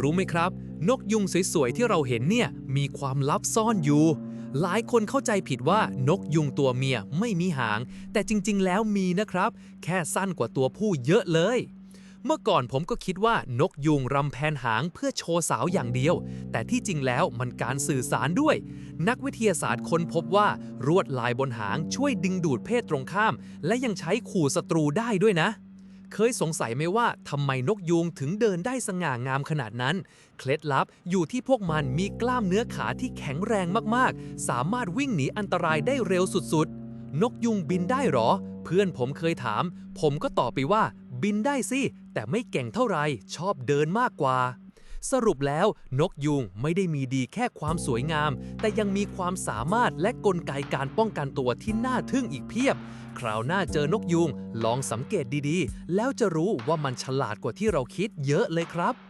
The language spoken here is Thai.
รู้ไหมครับ นกยุงสวยๆที่เราเห็นเนี่ยมีความลับซ่อนอยู่ หลายคนเข้าใจผิดว่านกยุงตัวเมียไม่มีหาง แต่จริงๆ แล้วมีนะครับ แค่สั้นกว่าตัวผู้เยอะเลย เมื่อก่อนผมก็คิดว่านกยุงรำแพนหางเพื่อโชว์สาวอย่างเดียว แต่ที่จริงแล้วมันการสื่อสารด้วย นักวิทยาศาสตร์ค้นพบว่า รวดลายบนหางช่วยดึงดูดเพศตรงข้าม และยังใช้ขู่ศัตรูได้ด้วยนะ เคยสงสัยไหมว่าทำไมนกยูงถึงเดินได้สง่างามขนาดนั้น เคล็ดลับอยู่ที่พวกมันมีกล้ามเนื้อขาที่แข็งแรงมากๆ สามารถวิ่งหนีอันตรายได้เร็วสุดๆ นกยุงบินได้หรอ เพื่อนผมเคยถาม ผมก็ตอบไปว่า บินได้สิ แต่ไม่เก่งเท่าไหรชอบเดินมากกว่า สรุปแล้วนกยุงไม่ได้มีดีแค่ความสวยงาม แต่ยังมีความสามารถและกลไกการป้องกันตัวที่น่าทึ่งอีกเพียบ คราวหน้าเจอนกยุง ลองสังเกตดีๆ แล้วจะรู้ว่ามันฉลาดกว่าที่เราคิดเยอะเลยครับ